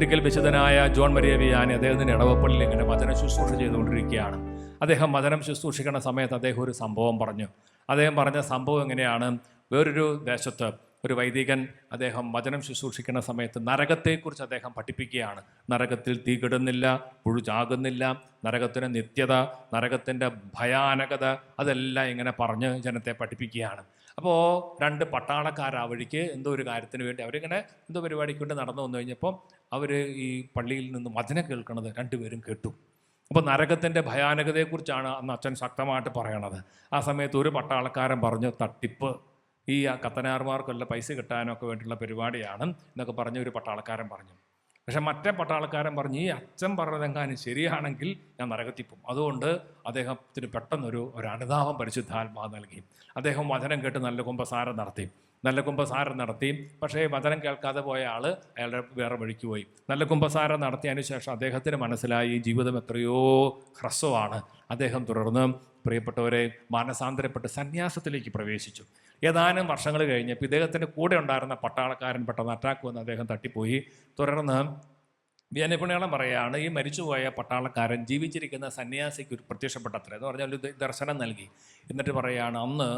ഒരിക്കൽ വിശുദ്ധനായ John Maria Vianney അദ്ദേഹത്തിന്റെ ഇടവപ്പള്ളിയിൽ ഇങ്ങനെ വചന ശുശ്രൂഷ ചെയ്തുകൊണ്ടിരിക്കുകയാണ്. അദ്ദേഹം വചനം ശുശ്രൂഷിക്കുന്ന സമയത്ത് അദ്ദേഹം ഒരു സംഭവം പറഞ്ഞു. അദ്ദേഹം പറഞ്ഞ സംഭവം എങ്ങനെയാണ്? വേറൊരു ദേശത്ത് ഒരു വൈദികൻ അദ്ദേഹം വചനം ശുശ്രൂഷിക്കുന്ന സമയത്ത് നരകത്തെക്കുറിച്ച് അദ്ദേഹം പഠിപ്പിക്കുകയാണ്. നരകത്തിൽ തീ കിടുന്നില്ല പുഴുചാകുന്നില്ല നരകത്തിന് നിത്യത നരകത്തിന്റെ ഭയാനകത അതെല്ലാം ഇങ്ങനെ പറഞ്ഞ് ജനത്തെ പഠിപ്പിക്കുകയാണ്. അപ്പോൾ രണ്ട് പട്ടാളക്കാർ ആ വഴിക്ക് എന്തോ ഒരു കാര്യത്തിന് വേണ്ടി അവരിങ്ങനെ എന്തോ പരിപാടിക്ക് വേണ്ടി നടന്നു വന്നു കഴിഞ്ഞപ്പോൾ അവർ ഈ പള്ളിയിൽ നിന്ന് വചനം കേൾക്കണത് രണ്ടുപേരും കേട്ടു. അപ്പോൾ നരകത്തിന്റെ ഭയാനകതയെക്കുറിച്ചാണ് അന്ന് അച്ഛൻ ശക്തമായിട്ട് പറയണത്. ആ സമയത്ത് ഒരു പട്ടാളക്കാരൻ പറഞ്ഞു തട്ടിപ്പ്. ഈ കത്തനാർമാർക്കുള്ള പൈസ കിട്ടാനൊക്കെ വേണ്ടിയുള്ള പരിപാടിയാണ് എന്നൊക്കെ പറഞ്ഞ് ഒരു പട്ടാളക്കാരൻ പറഞ്ഞു. പക്ഷെ മറ്റേ പട്ടാളക്കാരൻ പറഞ്ഞു ഈ അച്ഛൻ പറഞ്ഞതെങ്ങാനും ശരിയാണെങ്കിൽ ഞാൻ നരകത്തിൽ അതുകൊണ്ട് അദ്ദേഹത്തിന് പെട്ടെന്നൊരു ഒരു അനുതാപം പരിശുദ്ധാത്മാവ് നൽകി. അദ്ദേഹം വചനം കേട്ട് നല്ല കുമ്പസാരം നടത്തി. നല്ല കുംഭസാരം നടത്തി. പക്ഷേ വചനം കേൾക്കാതെ പോയ ആൾ അയാളുടെ വേറെ വഴിക്ക് പോയി. നല്ല കുംഭസാരം നടത്തിയതിനു ശേഷം അദ്ദേഹത്തിന് മനസ്സിലായി ജീവിതം എത്രയോ ഹ്രസ്വമാണ്. അദ്ദേഹം തുടർന്ന് പ്രിയപ്പെട്ടവരെ മാനസാന്തരപ്പെട്ട് സന്യാസത്തിലേക്ക് പ്രവേശിച്ചു. ഏതാനും വർഷങ്ങൾ കഴിഞ്ഞപ്പോൾ ഇദ്ദേഹത്തിന്റെ കൂടെ ഉണ്ടായിരുന്ന പട്ടാളക്കാരൻ പെട്ടെന്ന് അറ്റാക്ക് വന്ന് അദ്ദേഹം തട്ടിപ്പോയി. തുടർന്ന് വ്യാനപ്പുണ്യാളം പറയുകയാണ് ഈ മരിച്ചുപോയ പട്ടാളക്കാരൻ ജീവിച്ചിരിക്കുന്ന സന്യാസിക്ക് ഒരു പ്രത്യക്ഷപ്പെട്ടത്ര. എന്ന് പറഞ്ഞാൽ ഒരു ദർശനം നൽകി. എന്നിട്ട് പറയുകയാണ് അന്ന്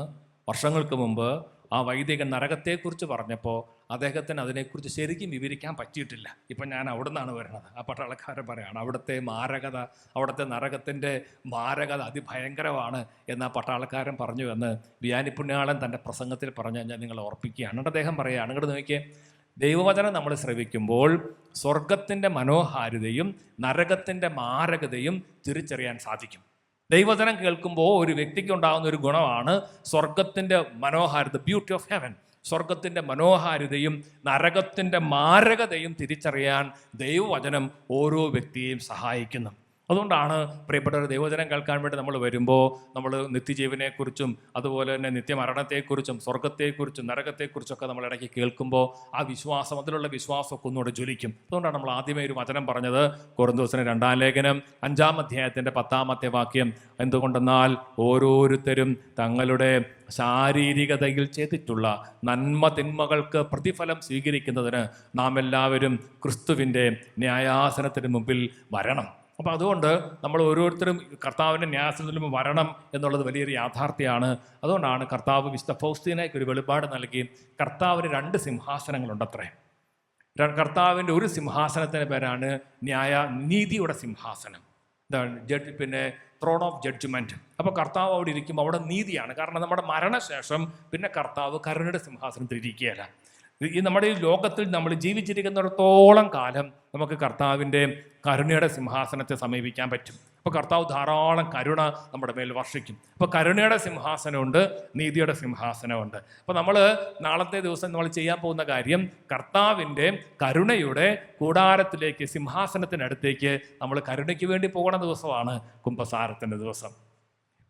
വർഷങ്ങൾക്ക് മുമ്പ് ആ വൈദികൻ നരകത്തെക്കുറിച്ച് പറഞ്ഞപ്പോൾ അദ്ദേഹത്തിന് അതിനെക്കുറിച്ച് ശരിക്കും വിവരിക്കാൻ പറ്റിയിട്ടില്ല. ഇപ്പം ഞാൻ അവിടെ നിന്നാണ് വരുന്നത്. ആ പട്ടാളക്കാരൻ പറയാണ് അവിടുത്തെ മാരകത അവിടുത്തെ നരകത്തിന്റെ മാരകത അതിഭയങ്കരമാണ് എന്ന് ആ പട്ടാളക്കാരൻ പറഞ്ഞു എന്ന് വ്യാനിപ്പുണ്യാളൻ തന്റെ പ്രസംഗത്തിൽ പറഞ്ഞു ഞാൻ നിങ്ങളെ ഓർപ്പിക്കുകയാണ്. എന്നിട്ട് അദ്ദേഹം പറയുകയാണ് അങ്ങോട്ട് നോക്കിയേ ദൈവവചനം നമ്മൾ ശ്രവിക്കുമ്പോൾ സ്വർഗത്തിന്റെ മനോഹാരിതയും നരകത്തിന്റെ മാരകതയും തിരിച്ചറിയാൻ സാധിക്കും. ദൈവവചനം കേൾക്കുമ്പോൾ ഒരു വ്യക്തിക്ക് ഉണ്ടാകുന്ന ഒരു ഗുണമാണ് സ്വർഗത്തിന്റെ മനോഹാരിത ബ്യൂട്ടി ഓഫ് ഹെവൻ സ്വർഗത്തിന്റെ മനോഹാരിതയും നരകത്തിന്റെ മാരകതയും തിരിച്ചറിയാൻ ദൈവവചനം ഓരോ വ്യക്തിയെയും സഹായിക്കുന്നു. അതുകൊണ്ടാണ് പ്രിയപ്പെട്ടവർ ദൈവവചനം കേൾക്കാൻ വേണ്ടി നമ്മൾ വരുമ്പോൾ നമ്മൾ നിത്യജീവനെക്കുറിച്ചും അതുപോലെ തന്നെ നിത്യമരണത്തെക്കുറിച്ചും സ്വർഗത്തെക്കുറിച്ചും നരകത്തെക്കുറിച്ചൊക്കെ നമ്മൾ ഇടയ്ക്ക് കേൾക്കുമ്പോൾ ആ വിശ്വാസം അതിലുള്ള വിശ്വാസമൊക്കെ ഒന്നുകൂടെ ജ്വലിക്കും. അതുകൊണ്ടാണ് നമ്മൾ ആദ്യമേ ഒരു വചനം പറഞ്ഞത് ദിവസം രണ്ടാം ലേഖനം അഞ്ചാം അധ്യായത്തിന്റെ പത്താമത്തെ വാക്യം. എന്തുകൊണ്ടെന്നാൽ ഓരോരുത്തരും തങ്ങളുടെ ശാരീരികതയിൽ ചെയ്തിട്ടുള്ള നന്മ തിന്മകൾക്ക് പ്രതിഫലം സ്വീകരിക്കുന്നതിന് നാം എല്ലാവരും ക്രിസ്തുവിന്റെ ന്യായാസനത്തിന് മുമ്പിൽ വരണം. അപ്പോൾ അതുകൊണ്ട് നമ്മൾ ഓരോരുത്തരും കർത്താവിന്റെ ന്യാസത്തിൽ വരണം എന്നുള്ളത് വലിയൊരു യാഥാർത്ഥ്യമാണ്. അതുകൊണ്ടാണ് കർത്താവ് വിശുദ്ധ ഫൗസ്തീനയ്ക്ക് ഒരു വെളിപാട് നൽകി കർത്താവിന് രണ്ട് സിംഹാസനങ്ങളുണ്ടത്രേ. കർത്താവിന്റെ ഒരു സിംഹാസനത്തിന്റെ പേരാണ് ന്യായ നീതിയുടെ സിംഹാസനം. എന്താണ് ജഡ്ജ് പിന്നെ ത്രോൺ ഓഫ് ജഡ്ജ്മെന്റ് അപ്പോൾ കർത്താവ് അവിടെ ഇരിക്കുമ്പോൾ അവിടെ നീതിയാണ്. കാരണം നമ്മുടെ മരണശേഷം പിന്നെ കർത്താവ് കരുണയുടെ സിംഹാസനത്തിൽ ഇരിക്കുകയല്ല ഈ നമ്മുടെ ഈ ലോകത്തിൽ നമ്മൾ ജീവിച്ചിരിക്കുന്നിടത്തോളം കാലം നമുക്ക് കർത്താവിന്റെ കരുണയുടെ സിംഹാസനത്തെ സമീപിക്കാൻ പറ്റും. അപ്പോൾ കർത്താവ് ധാരാളം കരുണ നമ്മുടെ മേൽ വർഷിക്കും. അപ്പോൾ കരുണയുടെ സിംഹാസനമുണ്ട് നീതിയുടെ സിംഹാസനമുണ്ട്. അപ്പോൾ നമ്മൾ നാളത്തെ ദിവസം നമ്മൾ ചെയ്യാൻ പോകുന്ന കാര്യം കർത്താവിന്റെ കരുണയുടെ കൂടാരത്തിലേക്ക് സിംഹാസനത്തിനടുത്തേക്ക് നമ്മൾ കരുണയ്ക്ക് വേണ്ടി പോകുന്ന ദിവസമാണ് കുംഭസാരത്തിന്റെ ദിവസം.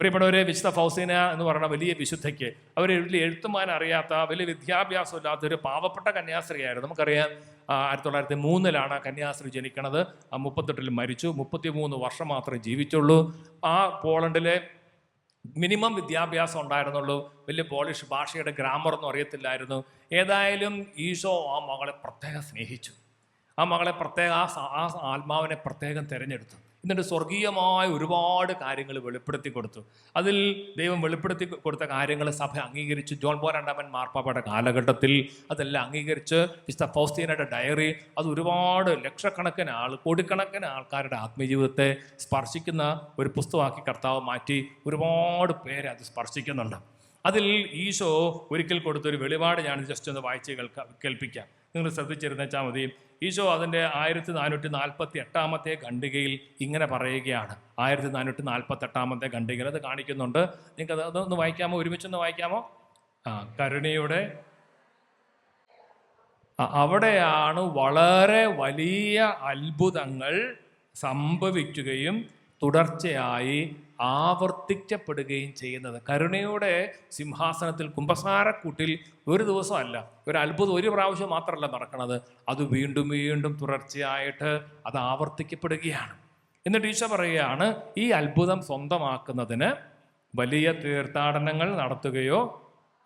പ്രിയപ്പെട്ടവരെ വിശുദ്ധ ഫൗസീന എന്ന് പറയുന്ന വലിയ വിശുദ്ധയ്ക്ക് അവർ വലിയ എഴുത്തുമാൻ അറിയാത്ത വലിയ വിദ്യാഭ്യാസം ഇല്ലാത്ത ഒരു പാവപ്പെട്ട കന്യാസ്ത്രീയായിരുന്നു. നമുക്കറിയാം ആയിരത്തി തൊള്ളായിരത്തി മൂന്നിലാണ് കന്യാസ്ത്രീ ജനിക്കണത്. മുപ്പത്തെട്ടിൽ മരിച്ചു. മുപ്പത്തി മൂന്ന് വർഷം മാത്രമേ ജീവിച്ചുള്ളൂ. ആ പോളണ്ടിലെ മിനിമം വിദ്യാഭ്യാസം ഉണ്ടായിരുന്നുള്ളൂ. വലിയ പോളിഷ് ഭാഷയുടെ ഗ്രാമർ ഒന്നും അറിയത്തില്ലായിരുന്നു. ഏതായാലും ഈശോ ആ മകളെ പ്രത്യേകം സ്നേഹിച്ചു. ആ മകളെ പ്രത്യേക ആ ആത്മാവിനെ പ്രത്യേകം തിരഞ്ഞെടുത്തു. എന്നിട്ട് സ്വർഗീയമായ ഒരുപാട് കാര്യങ്ങൾ വെളിപ്പെടുത്തി കൊടുത്തു. അതിൽ ദൈവം വെളിപ്പെടുത്തി കൊടുത്ത കാര്യങ്ങൾ സഭ അംഗീകരിച്ചു. ജോൺ ബോ രണ്ടാമൻ മാർപ്പാപ്പയുടെ കാലഘട്ടത്തിൽ അതെല്ലാം അംഗീകരിച്ച് വിശുദ്ധ ഫൗസ്തീനയുടെ ഡയറി അത് ഒരുപാട് ലക്ഷക്കണക്കിന് ആൾ കോടിക്കണക്കിന് ആൾക്കാരുടെ ആത്മജീവിതത്തെ സ്പർശിക്കുന്ന ഒരു പുസ്തകമാക്കി കർത്താവ് മാറ്റി ഒരുപാട് പേരെ അത് സ്പർശിക്കുന്നുണ്ട്. അതിൽ ഈശോ ഒരിക്കൽ കൊടുത്തൊരു വെളിപാട് ഞാൻ ജസ്റ്റ് ഒന്ന് വായിച്ച് കേൾക്കാം കേൾപ്പിക്കാം. നിങ്ങൾ ശ്രദ്ധിച്ചിരുന്നേച്ചാൽ മതി. ഈശോ അതിന്റെ ആയിരത്തി നാനൂറ്റി നാൽപ്പത്തി എട്ടാമത്തെ ഖണ്ഡികയിൽ ഇങ്ങനെ പറയുകയാണ്. ആയിരത്തി നാനൂറ്റി നാൽപ്പത്തി എട്ടാമത്തെ ഖണ്ഡികയിൽ അത് കാണിക്കുന്നുണ്ട്. നിങ്ങൾക്ക് അത് അതൊന്ന് വായിക്കാമോ? ഒരുമിച്ചൊന്ന് വായിക്കാമോ? ആ കരുണയുടെ അവിടെയാണ് വളരെ വലിയ അത്ഭുതങ്ങൾ സംഭവിക്കുകയും തുടർച്ചയായി ആവർത്തിക്കപ്പെടുകയും ചെയ്യുന്നത്. കരുണയുടെ സിംഹാസനത്തിൽ കുംഭസാരക്കൂട്ടിൽ ഒരു ദിവസമല്ല ഒരു അത്ഭുതം ഒരു പ്രാവശ്യം മാത്രമല്ല നടക്കുന്നത്. അത് വീണ്ടും വീണ്ടും തുടർച്ചയായിട്ട് അത് ആവർത്തിക്കപ്പെടുകയാണ്. എന്നിട്ട് ഈശോ പറയുകയാണ് ഈ അത്ഭുതം സ്വന്തമാക്കുന്നതിന് വലിയ തീർത്ഥാടനങ്ങൾ നടത്തുകയോ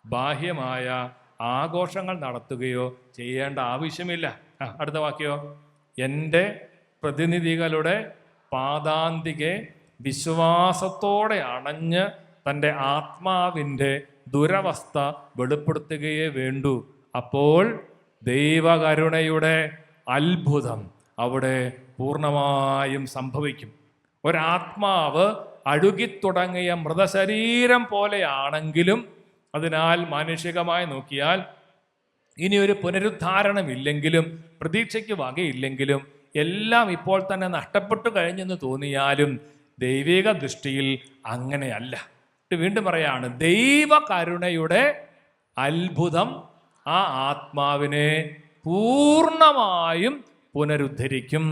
ബാഹ്യമായ ആഘോഷങ്ങൾ നടത്തുകയോ ചെയ്യേണ്ട ആവശ്യമില്ല. അടുത്ത വാക്യോ. എന്റെ പ്രതിനിധികളുടെ പാദാന്തികെ വിശ്വാസത്തോടെ അണഞ്ഞ് തന്റെ ആത്മാവിന്റെ ദുരവസ്ഥ വെളിപ്പെടുത്തുകയേ വേണ്ടൂ. അപ്പോൾ ദൈവകരുണയുടെ അത്ഭുതം അവിടെ പൂർണമായും സംഭവിക്കും. ഒരാത്മാവ് അഴുകിത്തുടങ്ങിയ മൃതശരീരം പോലെയാണെങ്കിലും അതിനാൽ മാനുഷികമായി നോക്കിയാൽ ഇനിയൊരു പുനരുദ്ധാരണമില്ലെങ്കിലും പ്രതീക്ഷയ്ക്ക് വകയില്ലെങ്കിലും എല്ലാം ഇപ്പോൾ തന്നെ നഷ്ടപ്പെട്ടു കഴിഞ്ഞെന്ന് തോന്നിയാലും ദൈവിക ദൃഷ്ടിയിൽ അങ്ങനെയല്ല. വീണ്ടും പറയാണ് ദൈവകരുണയുടെ അത്ഭുതം ആ ആത്മാവിനെ പൂർണമായും പുനരുദ്ധരിക്കും.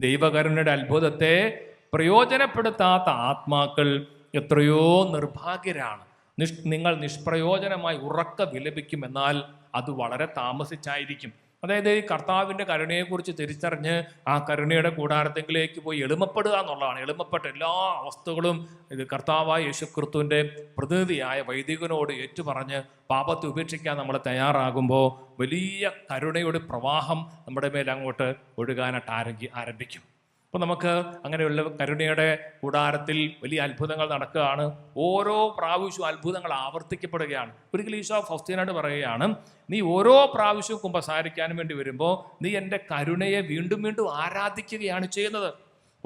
ദൈവകരുണയുടെ അത്ഭുതത്തെ പ്രയോജനപ്പെടുത്താത്ത ആത്മാക്കൾ എത്രയോ നിർഭാഗ്യരാണ്. നിഷ് നിങ്ങൾ നിഷ്പ്രയോജനമായി ഉറക്ക വിലപിക്കുമെന്നാൽ അത് വളരെ താമസിച്ചായിരിക്കും. അതായത് ഈ കർത്താവിന്റെ കരുണയെക്കുറിച്ച് തിരിച്ചറിഞ്ഞ് ആ കരുണയുടെ കൂടാരത്തെങ്കിലേക്ക് പോയി എളിമപ്പെടുക എന്നുള്ളതാണ്. എളിമപ്പെട്ട എല്ലാ അവസ്ഥകളും ഇത് കർത്താവായ യേശുക്രിസ്തുവിന്റെ പ്രതിനിധിയായ വൈദികനോട് ഏറ്റുപറഞ്ഞ് പാപത്തെ ഉപേക്ഷിക്കാൻ നമ്മൾ തയ്യാറാകുമ്പോൾ വലിയ കരുണയുടെ പ്രവാഹം നമ്മുടെ മേൽ അങ്ങോട്ട് ഒഴുകാനായിട്ട് ആരംഭി ആരംഭിക്കും. അപ്പോൾ നമുക്ക് അങ്ങനെയുള്ള കരുണയുടെ കൂടാരത്തിൽ വലിയ അത്ഭുതങ്ങൾ നടക്കുകയാണ്. ഓരോ പ്രാവശ്യവും അത്ഭുതങ്ങൾ ആവർത്തിക്കപ്പെടുകയാണ്. ഒരിക്കലും ഈശോ ഫൗസ്തീനോട് പറയുകയാണ് നീ ഓരോ പ്രാവശ്യവും കുമ്പസാരിക്കാനും വേണ്ടി വരുമ്പോൾ നീ എന്റെ കരുണയെ വീണ്ടും വീണ്ടും ആരാധിക്കുകയാണ് ചെയ്യുന്നത്.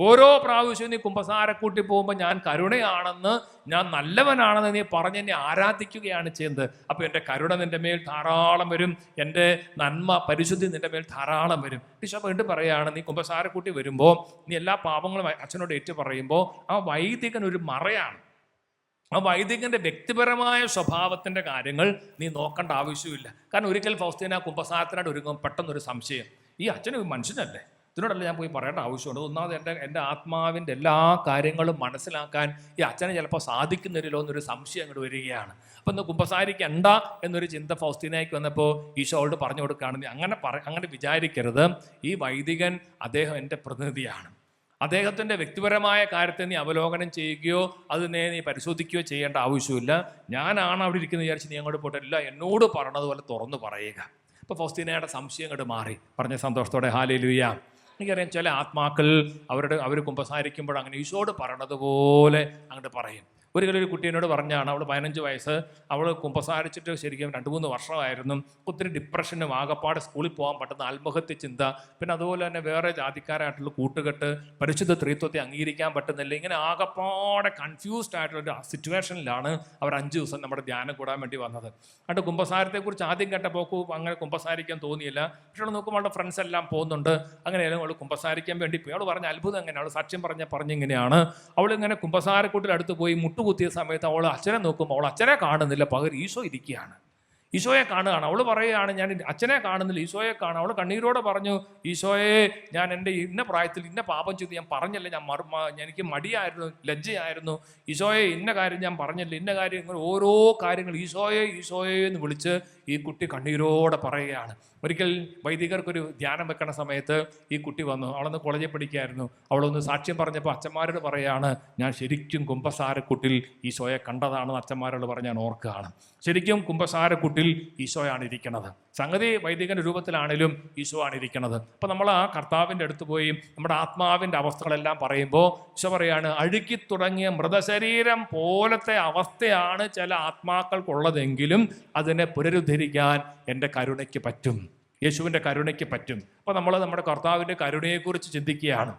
ഓരോ പ്രാവശ്യവും നീ കുംഭസാരക്കൂട്ടി പോകുമ്പോൾ ഞാൻ കരുണയാണെന്ന് ഞാൻ നല്ലവനാണെന്ന് നീ പറഞ്ഞ് എന്നെ ആരാധിക്കുകയാണ് ചെയ്യുന്നത്. അപ്പോൾ എന്റെ കരുണ നിന്റെ മേൽ ധാരാളം വരും എന്റെ നന്മ പരിശുദ്ധി നിന്റെ മേൽ ധാരാളം വരും. ടീച്ചർ വീണ്ടും പറയുകയാണ് നീ കുംഭസാരക്കൂട്ടി വരുമ്പോൾ നീ എല്ലാ പാപങ്ങളും അച്ഛനോട് ഏറ്റു പറയുമ്പോൾ ആ വൈദികൻ ഒരു മറയാണ്. ആ വൈദികന്റെ വ്യക്തിപരമായ സ്വഭാവത്തിന്റെ കാര്യങ്ങൾ നീ നോക്കേണ്ട ആവശ്യമില്ല. കാരണം ഒരിക്കൽ ഫൗസ്തീന കുംഭസാരത്തിനായിട്ട് ഒരുങ്ങും പെട്ടെന്നൊരു സംശയം. ഈ അച്ഛൻ മനുഷ്യനല്ലേ? ഇതിനോടല്ല ഞാൻ പോയി പറയേണ്ട ആവശ്യമുണ്ട്. ഒന്നാമത് എന്റെ എന്റെ ആത്മാവിന്റെ എല്ലാ കാര്യങ്ങളും മനസ്സിലാക്കാൻ ഈ അച്ഛനെ ചിലപ്പോൾ സാധിക്കുന്നില്ലല്ലോ എന്നൊരു സംശയം അങ്ങോട്ട് വരികയാണ്. അപ്പം ഇന്ന് കുമ്പസാരിക്കണ്ട എന്നൊരു ചിന്ത ഫൗസ്തീനയ്ക്ക് വന്നപ്പോൾ ഈശോയോട് പറഞ്ഞു കൊടുക്കുകയാണ്. അങ്ങനെ പറ അങ്ങനെ വിചാരിക്കരുത്. ഈ വൈദികൻ അദ്ദേഹം എന്റെ പ്രതിനിധിയാണ്. അദ്ദേഹത്തിന്റെ വ്യക്തിപരമായ കാര്യത്തെ നീ അവലോകനം ചെയ്യുകയോ അതിനെ നീ പരിശോധിക്കുകയോ ചെയ്യേണ്ട ആവശ്യമില്ല. ഞാനാണ് അവിടെ ഇരിക്കുന്നത് വിചാരിച്ച് നീ അങ്ങോട്ട് പോയിട്ടില്ല എന്നോട് പറഞ്ഞതുപോലെ തുറന്നു പറയുക. അപ്പോൾ ഫൗസ്തീനയുടെ സംശയം അങ്ങോട്ട് മാറി. പറഞ്ഞ സന്തോഷത്തോടെ ഹാലേലുയ്യ എനിക്കറിയാം ചില ആത്മാക്കൾ അവരുടെ അവർ കുമ്പസാരിക്കുമ്പോൾ അങ്ങനെ ഈശോട് പറയണതുപോലെ അങ്ങോട്ട് പറയും. ഒരിക്കലും ഒരു കുട്ടീനോട് പറഞ്ഞാണ് അവൾ പതിനഞ്ച് വയസ്സ് അവൾ കുമ്പസാരിച്ചിട്ട് ശരിക്കും രണ്ട് മൂന്ന് വർഷമായിരുന്നു. ഒത്തിരി ഡിപ്രഷനും ആകപ്പാട് സ്കൂളിൽ പോകാൻ പറ്റുന്ന ആത്മഹത്യ ചിന്ത പിന്നെ അതുപോലെ തന്നെ വേറെ ജാതിക്കാരായിട്ടുള്ള കൂട്ടുകെട്ട് പരിശുദ്ധ ത്രിത്വത്തെ അംഗീകരിക്കാൻ പറ്റുന്നില്ല. ഇങ്ങനെ ആകപ്പാടെ കൺഫ്യൂസ്ഡ് ആയിട്ടുള്ള ഒരു സിറ്റുവേഷനിലാണ് അവർ അഞ്ച് ദിവസം നമ്മുടെ ധ്യാനം കൂടാൻ വേണ്ടി വന്നത്. അതുകൊണ്ട് കുമ്പസാരത്തെക്കുറിച്ച് ആദ്യം കേട്ടപ്പോൾ അങ്ങനെ കുമ്പസാരിക്കാൻ തോന്നിയില്ല. പക്ഷേ അവൾ നോക്കുമ്പോൾ അവളുടെ ഫ്രണ്ട്സ് എല്ലാം പോകുന്നുണ്ട്. അങ്ങനെയാലും അവൾ കുമ്പസാരിക്കാൻ വേണ്ടി പോയി. അവൾ പറഞ്ഞ അത്ഭുതം എങ്ങനെയാണ് അവൾ സാക്ഷ്യം പറഞ്ഞ പറഞ്ഞിങ്ങനെയാണ് അവളിങ്ങനെ കുമ്പസാരക്കൂട്ടിൽ അടുത്ത് പോയി മുട്ടുകുത്തിയ സമയത്ത് അവൾ അച്ഛനെ നോക്കുമ്പോൾ അവൾ അച്ഛനെ കാണുന്നില്ല. പകരം ഈശോ ഇരിക്കുകയാണ്. ഈശോയെ കാണുകയാണ്. അവൾ പറയുകയാണ് ഞാൻ അച്ഛനെ കാണുന്നില്ല. ഈശോയെ കാണുക. അവൾ കണ്ണീരോടെ പറഞ്ഞു ഈശോയെ ഞാൻ എന്റെ ഇന്ന പ്രായത്തിൽ ഇന്ന പാപം ചെയ്ത്. ഞാൻ പറഞ്ഞില്ല ഞാൻ മറു എനിക്ക് മടിയായിരുന്നു ലജ്ജയായിരുന്നു. ഈശോയെ ഇന്ന കാര്യം ഞാൻ പറഞ്ഞില്ല ഇന്ന കാര്യം ഇങ്ങനെ ഓരോ കാര്യങ്ങൾ ഈശോയെ ഈശോയെ എന്ന് വിളിച്ച് ഈ കുട്ടി കണ്ണീരോടെ പറയുകയാണ്. ഒരിക്കൽ വൈദികർക്കൊരു ധ്യാനം വെക്കണ സമയത്ത് ഈ കുട്ടി വന്നു. അവളൊന്ന് കോളേജിൽ പഠിക്കുകയായിരുന്നു. അവളൊന്ന് സാക്ഷ്യം പറഞ്ഞപ്പോൾ അച്ഛന്മാരോട് പറയുകയാണ് ഞാൻ ശരിക്കും കുമ്പസാരക്കുട്ടിൽ ഈശോയെ കണ്ടതാണെന്ന് അച്ഛന്മാരോട് പറഞ്ഞ് ഞാൻ ഓർക്കുകയാണ്. ശരിക്കും കുമ്പസാരക്കുട്ടിൽ ഈശോയാണ് ഇരിക്കുന്നത് സംഗതി വൈദികന്റെ രൂപത്തിലാണേലും ഈശോ ആണ് ഇരിക്കുന്നത് അപ്പം നമ്മൾ ആ കർത്താവിന്റെ അടുത്ത് പോയി നമ്മുടെ ആത്മാവിന്റെ അവസ്ഥകളെല്ലാം പറയുമ്പോൾ ഈശോ പറയാണ് അഴുക്കി തുടങ്ങിയ മൃതശരീരം പോലത്തെ അവസ്ഥയാണ് ചില ആത്മാക്കൾക്കുള്ളതെങ്കിലും അതിനെ പുനരുദ്ധരിക്കാൻ എന്റെ കരുണയ്ക്ക് പറ്റും. യേശുവിന്റെ കരുണയ്ക്ക് പറ്റും. അപ്പോൾ നമ്മൾ നമ്മുടെ കർത്താവിന്റെ കരുണയെക്കുറിച്ച് ചിന്തിക്കുകയാണ്.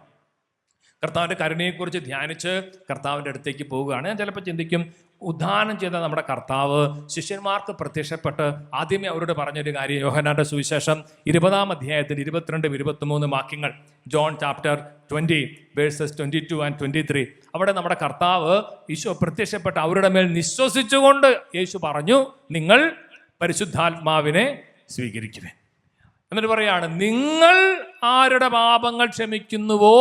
കർത്താവിന്റെ കരുണയെക്കുറിച്ച് ധ്യാനിച്ച് കർത്താവിന്റെ അടുത്തേക്ക് പോവുകയാണ് ഞാൻ ചിലപ്പോൾ ചിന്തിക്കും ഉദ്ധാനം ചെയ്ത നമ്മുടെ കർത്താവ് ശിഷ്യന്മാർക്ക് പ്രത്യക്ഷപ്പെട്ട് ആദ്യമേ അവരോട് പറഞ്ഞൊരു കാര്യം യോഹനാന്റെ സുവിശേഷം ഇരുപതാം അധ്യായത്തിൽ ഇരുപത്തിരണ്ടും ഇരുപത്തിമൂന്നും വാക്യങ്ങൾ. John chapter twenty verses twenty two and twenty three. അവിടെ നമ്മുടെ കർത്താവ് ഈശോ പ്രത്യക്ഷപ്പെട്ട് അവരുടെ മേൽ നിശ്വസിച്ചുകൊണ്ട് യേശു പറഞ്ഞു നിങ്ങൾ പരിശുദ്ധാത്മാവിനെ സ്വീകരിക്കുവേ എന്നിട്ട് പറയാണ് നിങ്ങൾ ആരുടെ പാപങ്ങൾ ക്ഷമിക്കുന്നുവോ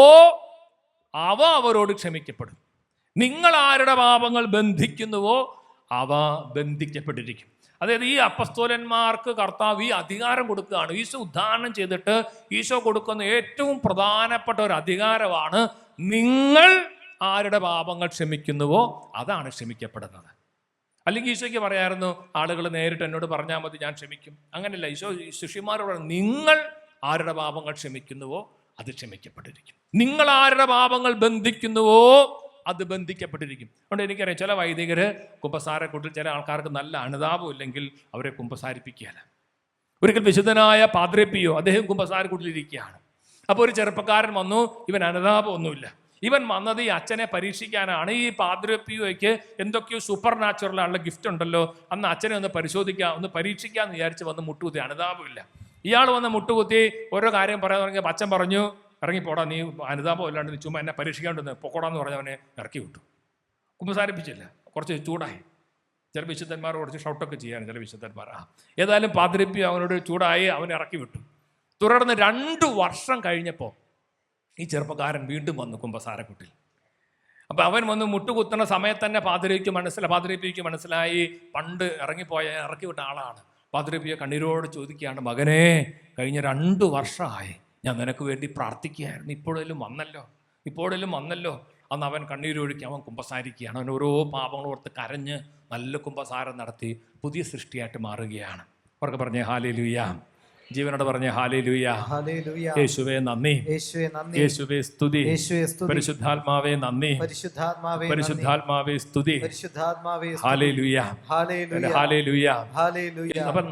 അവ അവരോട് ക്ഷമിക്കപ്പെടും. നിങ്ങൾ ആരുടെ പാപങ്ങൾ ബന്ധിക്കുന്നുവോ അവ ബന്ധിക്കപ്പെട്ടിരിക്കും. അതായത് ഈ അപ്പസ്തോലന്മാർക്ക് കർത്താവ് ഈ അധികാരം കൊടുക്കുകയാണ്. ഈശോ ഉദ്ധാരണം ചെയ്തിട്ട് ഈശോ കൊടുക്കുന്ന ഏറ്റവും പ്രധാനപ്പെട്ട ഒരു അധികാരമാണ് നിങ്ങൾ ആരുടെ പാപങ്ങൾ ക്ഷമിക്കുന്നുവോ അതാണ് ക്ഷമിക്കപ്പെടുന്നത്. അല്ലെങ്കിൽ ഈശോയ്ക്ക് പറയായിരുന്നു ആളുകൾ നേരിട്ട് എന്നോട് പറഞ്ഞാൽ മതി ഞാൻ ക്ഷമിക്കും. അങ്ങനെയല്ല ഈശോ ശിഷ്യന്മാരോട് നിങ്ങൾ ആരുടെ പാപങ്ങൾ ക്ഷമിക്കുന്നുവോ അത് ക്ഷമിക്കപ്പെട്ടിരിക്കും നിങ്ങൾ ആരുടെ പാപങ്ങൾ ബന്ധിക്കുന്നുവോ അത് ബന്ധിക്കപ്പെട്ടിരിക്കും അതുകൊണ്ട് എനിക്കറിയാം ചില വൈദികർ കുമ്പസാരക്കൂട്ടിൽ ചില ആൾക്കാർക്ക് നല്ല അനുതാപം ഇല്ലെങ്കിൽ അവരെ കുമ്പസാരിപ്പിക്കുകയല്ല. ഒരിക്കൽ വിശുദ്ധനായ പാദ്രപ്പിയോ അദ്ദേഹം കുമ്പസാരക്കൂട്ടിലിരിക്കുകയാണ്. അപ്പോൾ ഒരു ചെറുപ്പക്കാരൻ വന്നു ഇവൻ അനുതാപമൊന്നുമില്ല. ഇവൻ വന്നത് ഈ അച്ഛനെ പരീക്ഷിക്കാനാണ്. ഈ പാദ്രപ്പിയോയ്ക്ക് എന്തൊക്കെയോ സൂപ്പർ നാച്ചുറൽ ആളുടെ ഗിഫ്റ്റ് ഉണ്ടല്ലോ. അന്ന് അച്ഛനെ ഒന്ന് പരിശോധിക്കാം ഒന്ന് പരീക്ഷിക്കാമെന്ന് വിചാരിച്ച് വന്ന് മുട്ടുകുത്തി അനുതാപമില്ല. ഇയാൾ വന്ന് മുട്ടുകുത്തി ഓരോ കാര്യം പറയാൻ തുടങ്ങിയ അച്ഛൻ പറഞ്ഞു ഇറങ്ങി പോടാ നീ അനുതാപം ഇല്ലാണ്ട് നീ ചുമ്മാ എന്നെ പരീക്ഷിക്കാണ്ടെന്ന് പൊക്കോടാന്ന് പറഞ്ഞവനെ ഇറക്കി വിട്ടു. കുമ്പസാരിപ്പിച്ചില്ല കുറച്ച് ചൂടായി. ചില വിശുദ്ധന്മാർ കുറച്ച് ഷൗട്ടൊക്കെ ചെയ്യാൻ ചില വിശുദ്ധന്മാർ. ആ ഏതായാലും പാതിരിപ്പി അവനോട് ചൂടായി അവനെ ഇറക്കി വിട്ടു. തുടർന്ന് രണ്ട് വർഷം കഴിഞ്ഞപ്പോൾ ഈ ചെറുപ്പക്കാരൻ വീണ്ടും വന്നു കുമ്പസാരക്കുട്ടിൽ അപ്പോൾ അവൻ വന്ന് മുട്ടുകുത്തുന്ന സമയത്ത് തന്നെ പാതിരിപ്പിക്ക് മനസ്സിലായി പാതിരിപ്പിക്ക് മനസ്സിലായി പണ്ട് ഇറങ്ങിപ്പോയ ഇറക്കി വിട്ട ആളാണ്. പാതിരിപ്പിയെ കണ്ണീരോട് ചോദിക്കുകയാണ് മകനെ കഴിഞ്ഞ രണ്ട് വർഷമായി ഞാൻ നിനക്ക് വേണ്ടി പ്രാർത്ഥിക്കുകയായിരുന്നു. ഇപ്പോഴെങ്കിലും വന്നല്ലോ. ഇപ്പോഴെങ്കിലും വന്നല്ലോ. അന്ന് അവൻ കണ്ണീരൊഴുക്കി അവൻ കുമ്പസാരിക്കുകയാണ്. അവൻ ഓരോ പാപങ്ങളും ഓർത്ത് കരഞ്ഞ് നല്ല കുമ്പസാരം നടത്തി പുതിയ സൃഷ്ടിയായിട്ട് മാറുകയാണ്. അവർക്ക് പറഞ്ഞേ ഹാലേ ലുയ്യ ജീവനോട് പറഞ്ഞ ഹാലേ യേശുവേ നന്ദി. യേശുവേ സ്തുതി. പരിശുദ്ധാത്മാവേ നന്ദി. പരിശുദ്ധാത്മാവേ സ്തുതി. ഹാലേ ഹാലേ ഹല്ലേലൂയ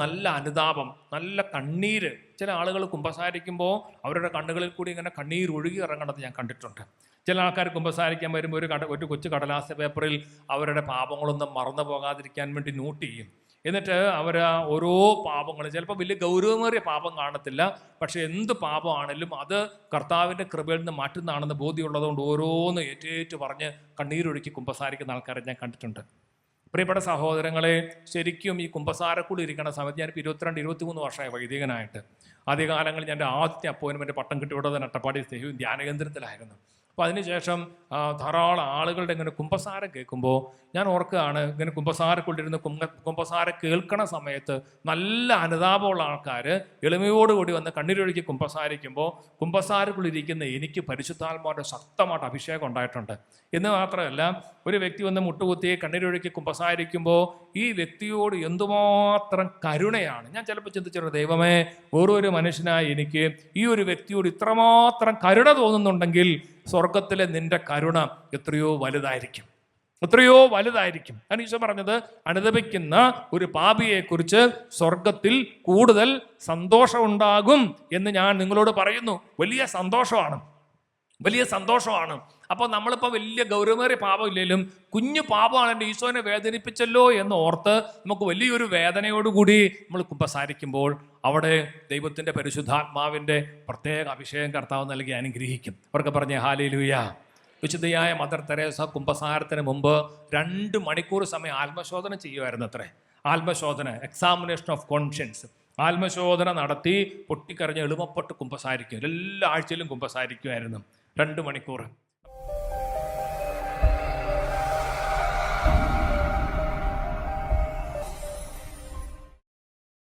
നല്ല അനുതാപം നല്ല കണ്ണീര്. ചില ആളുകൾ കുമ്പസാരിക്കുമ്പോൾ അവരുടെ കണ്ണുകളിൽ കൂടി ഇങ്ങനെ കണ്ണീർ ഒഴുകി ഇറങ്ങണത് ഞാൻ കണ്ടിട്ടുണ്ട്. ചില ആൾക്കാർ കുമ്പസാരിക്കാൻ വരുമ്പോൾ ഒരു കട ഒരു കൊച്ചു കടലാസ പേപ്പറിൽ അവരുടെ പാപങ്ങളൊന്നും മറന്നു പോകാതിരിക്കാൻ വേണ്ടി നോട്ട് ചെയ്യും. എന്നിട്ട് അവർ ഓരോ പാപങ്ങളും ചിലപ്പോൾ വലിയ ഗൗരവമേറിയ പാപം കാണത്തില്ല പക്ഷേ എന്ത് പാപമാണെങ്കിലും അത് കർത്താവിന്റെ കൃപയിൽ നിന്ന് മാറ്റുന്നതാണെന്ന് ബോധ്യമുള്ളതുകൊണ്ട് ഓരോന്ന് ഏറ്റേറ്റ് പറഞ്ഞ് കണ്ണീരൊഴുക്കി കുമ്പസാരിക്കുന്ന ആൾക്കാരെ ഞാൻ കണ്ടിട്ടുണ്ട്. പ്രിയപ്പെട്ട സഹോദരങ്ങളെ ശരിക്കും ഈ കുമ്പസാരക്കൂടി ഇരിക്കുന്ന സമയത്ത് ഞാനിപ്പോൾ ഇരുപത്തിരണ്ട് ഇരുപത്തിമൂന്ന് വർഷമായി വൈദികനായിട്ട്. ആദ്യകാലങ്ങളിൽ ഞാൻ ആദ്യത്തെ അപ്പോയിൻമെന്റ് പട്ടം കിട്ടിയോടെ തന്നെ അട്ടപ്പാടി സ്നേഹവും ധ്യാനകേന്ദ്രത്തിലായിരുന്നു. അപ്പോൾ അതിനുശേഷം ധാരാളം ആളുകളുടെ ഇങ്ങനെ കുമ്പസാരം കേൾക്കുമ്പോൾ ഞാൻ ഓർക്കുകയാണ് ഇങ്ങനെ കുമ്പസാരക്കൊണ്ടിരുന്ന് കുമ്പ കുമ്പസാര കേൾക്കണ സമയത്ത് നല്ല അനുതാപമുള്ള ആൾക്കാർ എളിമയോടുകൂടി വന്ന് കണ്ണീരൊഴുക്കി കുമ്പസാരിക്കുമ്പോൾ കുമ്പസാരക്കുള്ളിരിക്കുന്ന എനിക്ക് പരിശുദ്ധാത്മാരുടെ ശക്തമായിട്ട് അഭിഷേകം ഉണ്ടായിട്ടുണ്ട്. എന്ന് മാത്രമല്ല ഒരു വ്യക്തി വന്ന് മുട്ടുകുത്തി കണ്ണീരൊഴുക്കി കുമ്പസാരിക്കുമ്പോൾ ഈ വ്യക്തിയോട് എന്തുമാത്രം കരുണയാണ്. ഞാൻ ചിലപ്പോൾ ചിന്തിച്ചിട്ടുണ്ട് ദൈവമേ ഓരോരു മനുഷ്യനായി എനിക്ക് ഈ ഒരു വ്യക്തിയോട് ഇത്രമാത്രം കരുണ തോന്നുന്നുണ്ടെങ്കിൽ സ്വർഗത്തിലെ നിന്റെ കരുണ എത്രയോ വലുതായിരിക്കും. എത്രയോ വലുതായിരിക്കും. കാരണം ഈശോ പറഞ്ഞത് അനുദപിക്കുന്ന ഒരു പാപിയെക്കുറിച്ച് സ്വർഗത്തിൽ കൂടുതൽ സന്തോഷമുണ്ടാകും എന്ന് ഞാൻ നിങ്ങളോട് പറയുന്നു. വലിയ സന്തോഷമാണ്. വലിയ സന്തോഷമാണ്. അപ്പോൾ നമ്മളിപ്പോൾ വലിയ ഗൗരവമേറിയ പാപമില്ലെങ്കിലും കുഞ്ഞു പാപമാണ് എന്റെ ഈശോനെ വേദനിപ്പിച്ചല്ലോ എന്ന് ഓർത്ത് നമുക്ക് വലിയൊരു വേദനയോടുകൂടി നമ്മൾ കുമ്പസാരിക്കുമ്പോൾ അവിടെ ദൈവത്തിന്റെ പരിശുദ്ധാത്മാവിന്റെ പ്രത്യേക അഭിഷേകം കർത്താവ് നൽകി അനുഗ്രഹിക്കും. അവർക്ക് പറഞ്ഞ ഹാലേലുയ. വിശുദ്ധയായ മദർ തെരേസ കുംഭസാരത്തിന് മുമ്പ് രണ്ട് മണിക്കൂർ സമയം ആത്മശോധന ചെയ്യുമായിരുന്നു അത്രേ ആത്മശോധന എക്സാമിനേഷൻ ഓഫ് കോൺഷ്യൻസ് ആത്മശോധന നടത്തി പൊട്ടിക്കറിഞ്ഞ് എളുപ്പപ്പെട്ട് കുമ്പസാരിക്കും. എല്ലാ ആഴ്ചയിലും കുമ്പസാരിക്കുമായിരുന്നു. രണ്ട് മണിക്കൂർ